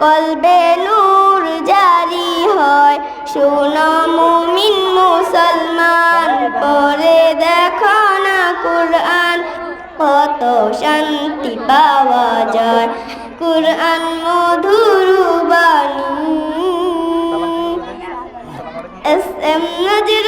কলবে নূর জারি হয়। শোনো মুমিন মুসলমান পরে দেখো না কোরআন। কত শান্তি পাওয়া যায়। কোরআন মধুর বাণী। S M Nazrul